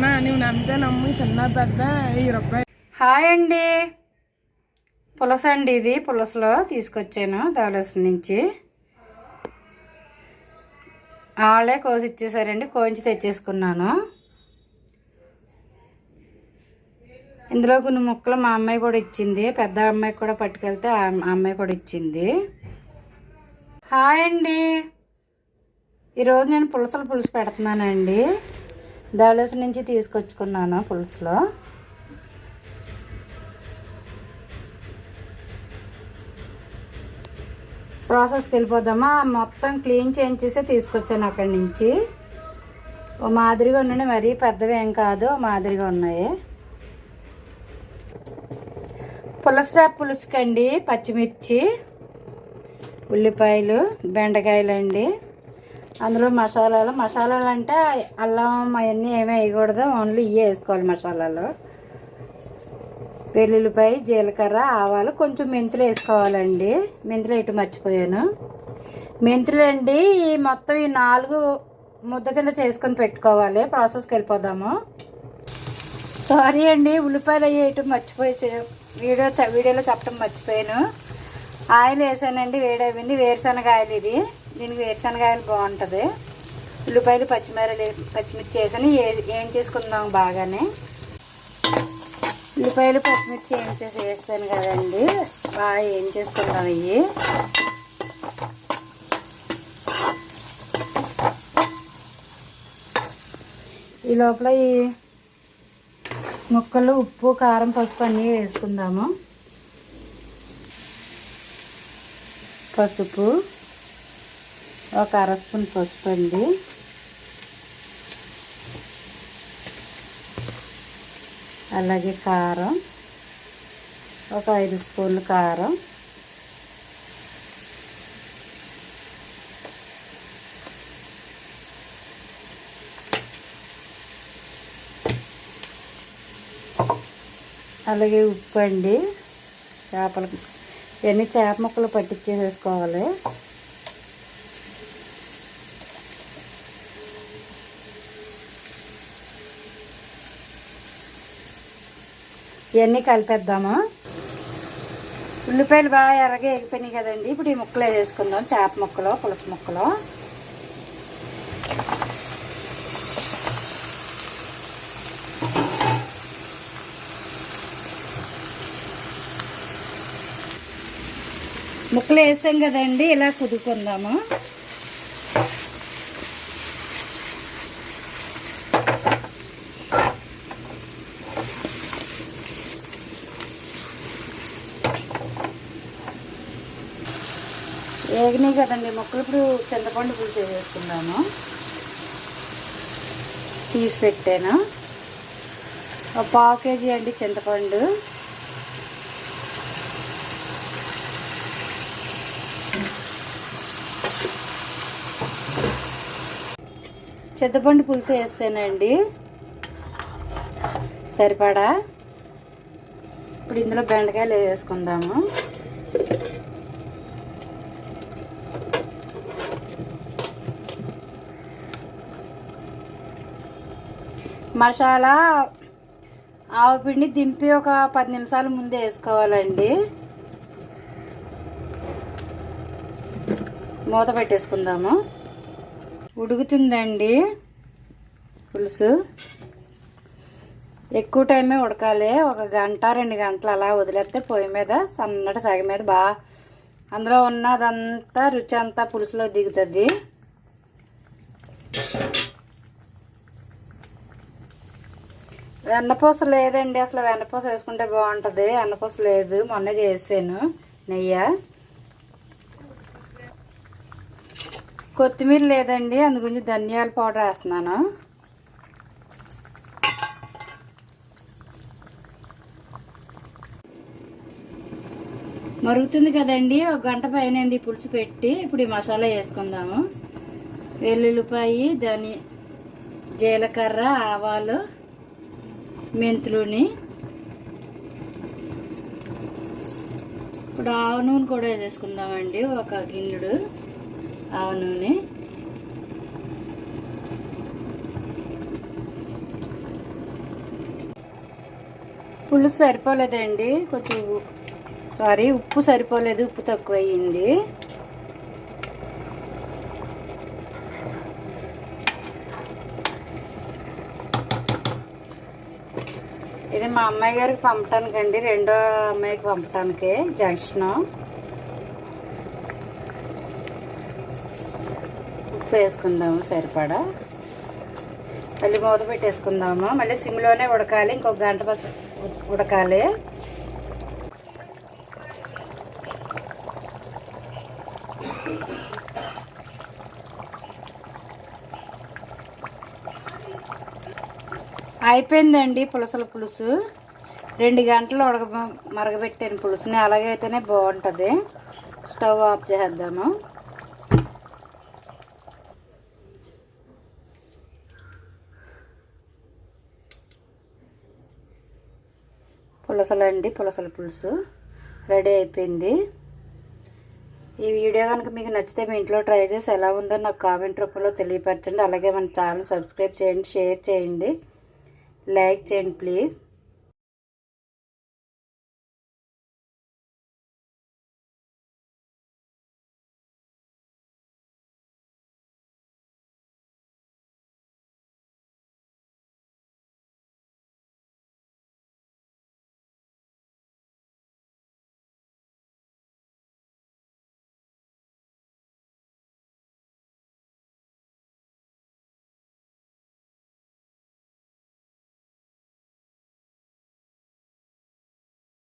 నాన్న నువ్వు నమ్మితే నమ్ము చిన్న పెద్ద వెయ్యి రూపాయలు హాయ్ అండి. పులస అండి ఇది. పులసలో తీసుకొచ్చాను ధవలస నుంచి. వాళ్ళే కోసి ఇచ్చేసారండి. కోయించి తెచ్చేసుకున్నాను. ఇందులో కొన్ని ముక్కలు మా అమ్మాయి కూడా ఇచ్చింది. పెద్ద అమ్మాయికి కూడా పట్టుకెళ్తే ఆ అమ్మాయి కూడా ఇచ్చింది. హాయ్ అండి. ఈరోజు నేను పులసలు పులుసు పెడుతున్నానండి. ధవలస నుంచి తీసుకొచ్చుకున్నాను పులుసులో. ప్రాసెస్కి వెళ్ళిపోదామా? మొత్తం క్లీన్ చేయించేసి తీసుకొచ్చాను అక్కడి నుంచి. ఓ మాదిరిగా ఉన్నాయి మరీ పెద్దవి ఏం కాదు మాదిరిగా ఉన్నాయి. పులస పులుసుకండి పచ్చిమిర్చి ఉల్లిపాయలు బెండకాయలు అండి అందులో మసాలాలు మసాలాలు అంటే అల్లం అవన్నీ ఏమీ వేయకూడదు ఓన్లీ ఇవే వేసుకోవాలి మసాలాలు. వెల్లుల్లిపాయ జీలకర్ర ఆవాలు కొంచెం మెంతులు వేసుకోవాలండి. మెంతులు ఇటు మర్చిపోయాను. మెంతులు అండి ఈ మొత్తం ఈ నాలుగు ముద్ద కింద చేసుకొని పెట్టుకోవాలి. ప్రాసెస్కి వెళ్ళిపోదాము. సారీ అండి ఉల్లిపాయలు అయ్యి ఇటు మర్చిపోయి వీడియో వీడియోలో చెప్పడం మర్చిపోయాను. ఆయిల్ వేసానండి వేడైపోయింది వేరుశనగ ఆయిల్ ఇది. దీనికి వేరుశనగాయలు బాగుంటుంది. ఉల్లిపాయలు పచ్చిమిరలు పచ్చిమిర్చి వేసాను ఏం చేసుకుందాం బాగానే. ఉల్లిపాయలు పచ్చిమిర్చి ఏం చేసి వేస్తాను కదండి. బాగా ఏం చేసుకుందాం ఇవి. ఈ లోపల ఈ ముక్కలు ఉప్పు కారం పసుపు అన్నీ వేసుకుందాము. పసుపు. ఒక అర స్పూన్ పసుపు అండి. అలాగే కారం ఒక ఐదు స్పూన్లు కారం. అలాగే ఉప్పు అండి. చేపలు ఇవన్నీ చేప ముక్కలు పట్టించేసేసుకోవాలి? ఇవన్నీ కలిపేద్దాము. ఉల్లిపాయలు బాగా ఎర్రగా ఎగిపోయినాయి కదండి. ఇప్పుడు ఈ ముక్కలు వేసుకుందాం చేప ముక్కలు పులుసు ముక్కలు. ముక్కలు వేసాం కదండి. ఇలా కుదుకుందాము ఏగినాయి కదండి మొక్కలు. ఇప్పుడు చింతపండు పులుసు వేసుకుందాము. తీసి పెట్టాను. ఒక పావు కేజీ అండి చింతపండు. చింతపండు పులుసు వేస్తానండి సరిపడా. ఇప్పుడు ఇందులో బెండకాయలు వేసుకుందాము. మసాలా ఆవపిండి దింపి ఒక పది నిమిషాల ముందే వేసుకోవాలండి. మూత పెట్టేసుకుందాము. ఉడుకుతుందండి పులుసు. ఎక్కువ టైమే ఉడకాలి. ఒక గంట రెండు గంటలు అలా వదిలేస్తే పొయ్యి మీద సన్నటి సగం మీద బాగా అందులో ఉన్నదంతా రుచి అంతా పులుసులో దిగుతుంది. వెన్నపూస లేదండి. అసలు వెన్నపూస వేసుకుంటే బాగుంటుంది. వెన్నపూస లేదు. మొన్న చేసాను నెయ్యి? కొత్తిమీర లేదండి. అందు గురించి ధనియాల పౌడర్ వేస్తున్నాను. మరుగుతుంది కదండి. ఒక గంట పైన ఈ పులుసు పెట్టి. ఇప్పుడు ఈ మసాలా వేసుకుందాము. వెల్లుల్లిపాయి ధని జీలకర్ర ఆవాలు మెంతులని. ఇప్పుడు ఆవ నూనె కూడా వేసేసుకుందామండి ఒక గిన్నెడు ఆవ నూనె. పులుసు సరిపోలేదండి కొంచెం సారీ ఉప్పు సరిపోలేదు ఉప్పు తక్కువ అయ్యింది ఇది మా అమ్మాయి గారికి పంపటానికి అండి రెండో అమ్మాయికి పంపటానికి జంక్షన్ ఉప్పు వేసుకుందాము సరిపడా. మళ్ళీ మూత పెట్టేసుకుందాము. మళ్ళీ సిమ్లోనే ఉడకాలి ఇంకొక గంట పసు ఉడకాలి. అయిపోయిందండి పులసల పులుసు. రెండు గంటలు ఉడక మరగబెట్టాను పులుసుని. అలాగైతేనే బాగుంటుంది. స్టవ్ ఆఫ్ చేద్దాము పులసలండి పులసల పులుసు. రెడీ అయిపోయింది. ఈ వీడియో కనుక మీకు నచ్చితే మీ ఇంట్లో ట్రై చేసి ఎలా ఉందో నాకు కామెంట్ రూపంలో తెలియపరచండి. అలాగే మన ఛానల్ సబ్స్క్రైబ్ చేయండి షేర్ చేయండి. like and please